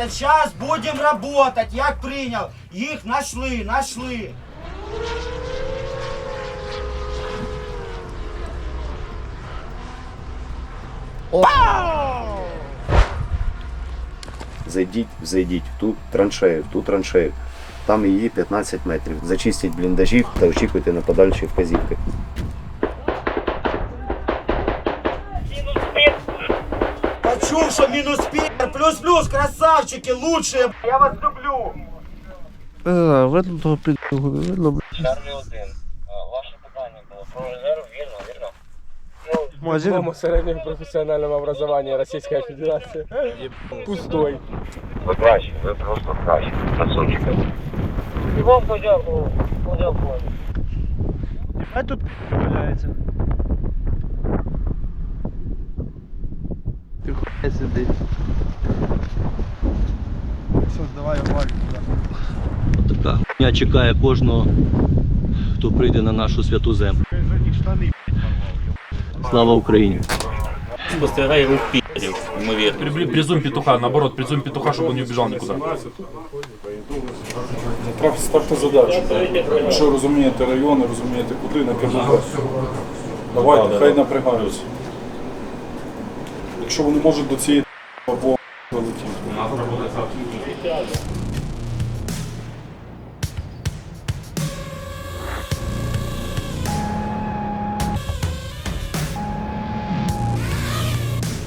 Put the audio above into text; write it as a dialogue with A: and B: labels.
A: Сейчас будем работать, як прийняв. Їх нашли, нашли.
B: Зайдіть, зайдіть в ту траншею, в ту траншею. Там її 15 метрів. Зачистіть бліндажі та очікуйте на подальші вказівки.
A: Почув, що мінус пір, плюс-плюс, красавчики, лучшие. Я вас люблю.
C: Не знаю, видно того підлогу, не видно, блядь.
D: Чарлі 1. Ваше питання було про резерв, вірно, вірно.
C: Магазин
E: Диплома среднего профессионального образования Российская Федерация. Пустой.
D: Ви краще, ви просто краще. Красунчики. І вам подякував. Подякував.
C: А тут валяється. Хуя. Все, давай валь туди.
F: Така хуйня чекає кожного, хто прийде на нашу святу землю. Слава Україні!
G: Спостерігає рух пі***рів, ймовірно.
H: При- Призум петуха, наоборот, призум петуха, чтобы он не убежал никуда.
I: Треба ставте задачу. Якщо розумієте райони, розумієте куди, накидати. Давайте, хай напрягаються. Якщо вони можуть до цієї або залетіти.